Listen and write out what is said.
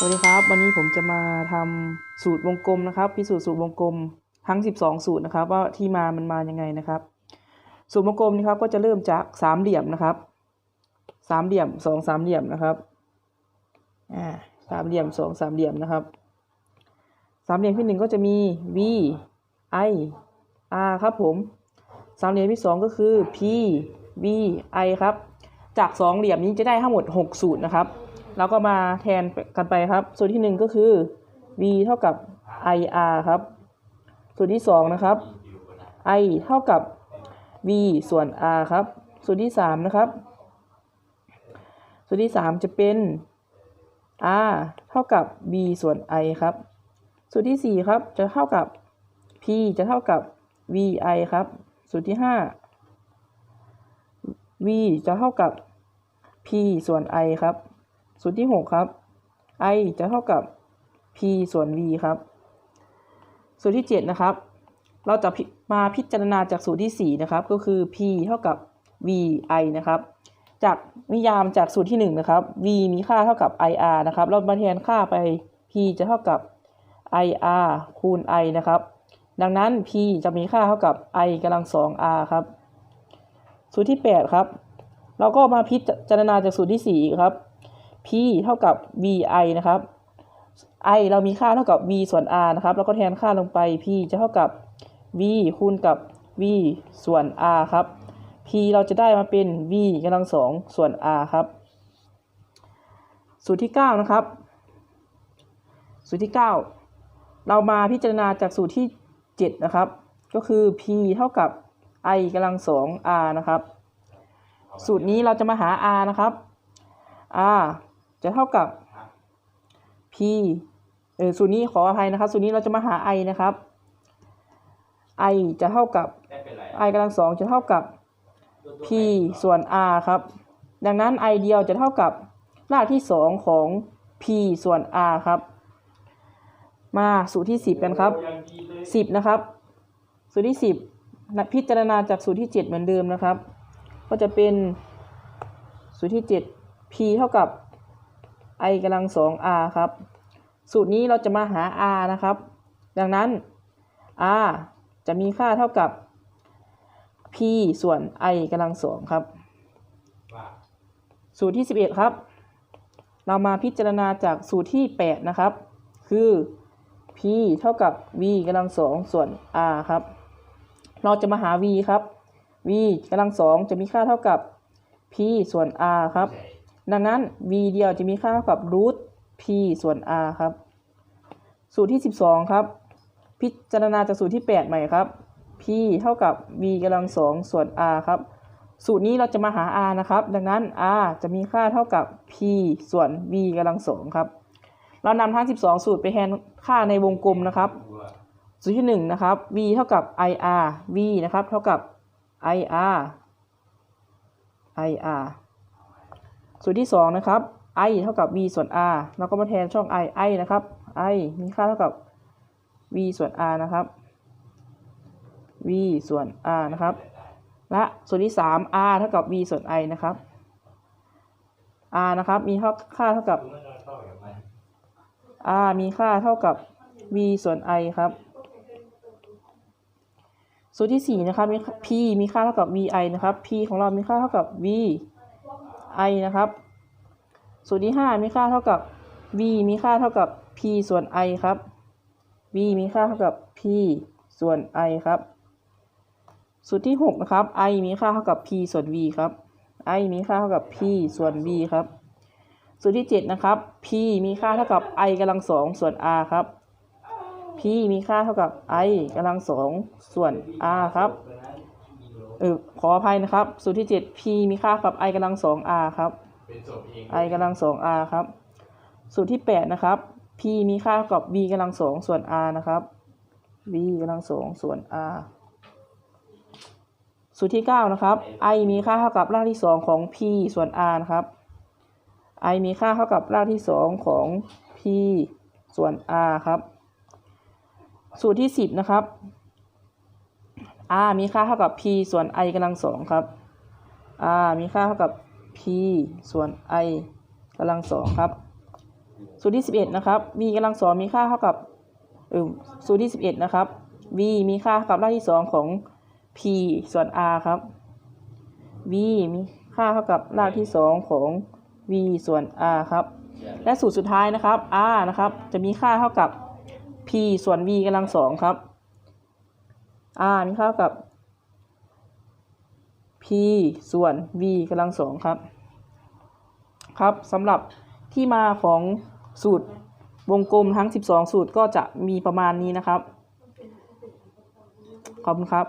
สวัสดีครับ วันนี้ผมจะมาทำสูตรวงกลมนะครับ พิสูจน์สูตรวงกลมทั้ง 12 สูตรนะครับ ว่าที่มามันมายังไงนะครับ สูตรวงกลมนี่ครับ ก็จะเริ่มจากสามเหลี่ยมนะครับสามเหลี่ยมสองสามเหลี่ยมนะครับอ่าสามเหลี่ยมสองสามเหลี่ยมนะครับสามเหลี่ยมที่หนึ่งก็จะมี v i r ครับผมสามเหลี่ยมที่สองก็คือ p v i ครับ จากสองเหลี่ยมนี้จะได้ทั้งหมด 6 สูตรนะครับ เราก็มาแทนกันไปครับ สูตรที่หนึ่งก็คือ v เท่ากับ i r ครับ สูตรที่สองนะครับ i เท่ากับ v ส่วน r ครับ สูตรที่สามนะครับ สูตรที่สามจะเป็น r เท่ากับ v ส่วน i ครับ สูตรที่สี่ครับ จะเท่ากับ p จะเท่ากับ vi ครับ สูตรที่ห้า v จะเท่ากับ p ส่วน i ครับ สูตรที่ 6 ครับ i จะเท่ากับ p ส่วน v ครับ สูตรที่ 7 นะครับ เราจะมาพิจารณาจากสูตรที่ 4 นะครับ ก็คือ p เท่ากับ v i นะครับ จากนิยามจากสูตรที่ 1 นะครับ v มีค่าเท่ากับ ir นะครับ เรามาแทนค่าไป p จะเท่ากับ ir คูณ i นะครับ ดังนั้น p จะมีค่าเท่ากับ i กำลัง 2r ครับ สูตรที่ 8 ครับ เราก็มาพิจารณาจากสูตรที่ 4 ครับ p เท่ากับ vi นะครับ i เรามีค่าเท่ากับ v ส่วน r นะครับ แล้วก็แทนค่าลงไป p จะเท่ากับ v คูณกับ v ส่วน r ครับ p เราจะได้มาเป็น v กำลังสองส่วน r ครับ สูตรที่ 9 นะครับ สูตรที่ 9 เรามาพิจารณาจากสูตรที่ 7 นะครับ ก็คือ p เท่ากับ i กำลังสอง r นะครับ สูตรนี้เราจะมาหา r นะครับ r จะเท่ากับ p เออสูตรนี้ขออภัยนะครับสูตรนี้เราจะมาหา i นะครับ i จะเท่ากับ i กำลังสองจะเท่ากับ p ส่วน r ครับ ดังนั้น i เดียวจะเท่ากับรากที่สองของ p ส่วน r ครับ มาสูตรที่ 10 กันครับ 10 นะครับ สูตรที่ 10 พิจารณาจากสูตรที่ 7 เหมือนเดิมนะครับ ก็จะเป็นสูตรที่ 7 p เท่ากับ i กำลัง 2r ครับ สูตรนี้เราจะมาหา r นะครับ ดังนั้น r จะมีค่าเท่ากับ p ส่วน i กำลัง2ครับ สูตรที่ 11 ครับ เรามาพิจารณาจากสูตรที่ 8 นะครับ คือ p เท่ากับ v กำลัง2ส่วน r ครับ เราจะมาหา v ครับ v กำลัง2จะมีค่าเท่ากับ p ส่วน r ครับ ดังนั้น v เดียวจะมีค่าเท่ากับ root p ส่วน r ครับ สูตรที่ 12 ครับ พิจารณาจากสูตรที่ 8 ใหม่ครับ p เท่ากับ v กำลัง2ส่วน r ครับ สูตรนี้เราจะมาหา r นะครับ ดังนั้น r จะมีค่าเท่ากับ p ส่วน v กำลัง2ครับ เรานำทั้ง 12 สูตรไปแทนค่าในวงกลมนะครับ สูตรที่ 1 นะครับ v เท่ากับ ir v นะครับ เท่ากับ ir ir สูตรที่2นะครับ i เท่ากับ v ส่วน r เราก็มาแทนช่อง i i นะครับ i มีค่าเท่ากับ v ส่วน r นะครับ v ส่วน r นะครับ และส่วนที่ 3 r เท่ากับ v ส่วน i นะครับ r นะครับมีค่าเท่ากับ r มีค่าเท่ากับ v ส่วน i ครับสูตรที่ 4 นะครับ p มีค่าเท่ากับ vi นะครับ p ของเรามีค่าเท่ากับ v i นะครับ สูตรที่ 5 มีค่าเท่ากับ v มีค่าเท่ากับ p ส่วน i ครับ v มีค่าเท่ากับ p ส่วน i ครับ สูตรที่ 6 นะครับ i มีค่าเท่ากับ p ส่วน v ครับ i มีค่าเท่ากับ p ส่วน v ครับ สูตรที่ 7 นะครับ p มีค่าเท่ากับ i กำลัง2ส่วน r ครับ p มีค่าเท่ากับ i กำลัง2ส่วน r ครับ เออขออภัยนะครับ สูตรที่ 7 p มีค่ากับ i กำลัง 2 r ครับ i กำลัง 2 r ครับ สูตรที่ 8 นะครับ p มีค่าเท่ากับ v กำลัง 2 ส่วน r นะครับ v กำลัง 2 ส่วน r สูตรที่ 9 นะครับ i มีค่าเท่ากับรากที่ 2 ของ p ส่วน r นะครับ i มีค่าเท่ากับรากที่ 2 ของ p ส่วน r ครับ สูตรที่ 10 นะครับ r มีค่าเท่ากับ p ส่วน i กำลัง2ครับ r มีค่าเท่ากับ p ส่วน i กำลัง2ครับ สูตรที่11นะครับ v กำลังสองมีค่าเท่ากับเออสูตรที่11นะครับ v มีค่าเท่ากับรากที่2ของ p ส่วน r ครับ v มีค่าเท่ากับรากที่2ของ v ส่วน r ครับ และสูตรสุดท้ายนะครับ r นะครับ จะมีค่าเท่ากับ p ส่วน v กำลังสองครับ r นี่เท่ากับ p ส่วน v กำลังสองครับ ครับสำหรับที่มาของสูตรวงกลมทั้ง 12 สูตรก็จะมีประมาณนี้นะครับ ขอบคุณครับ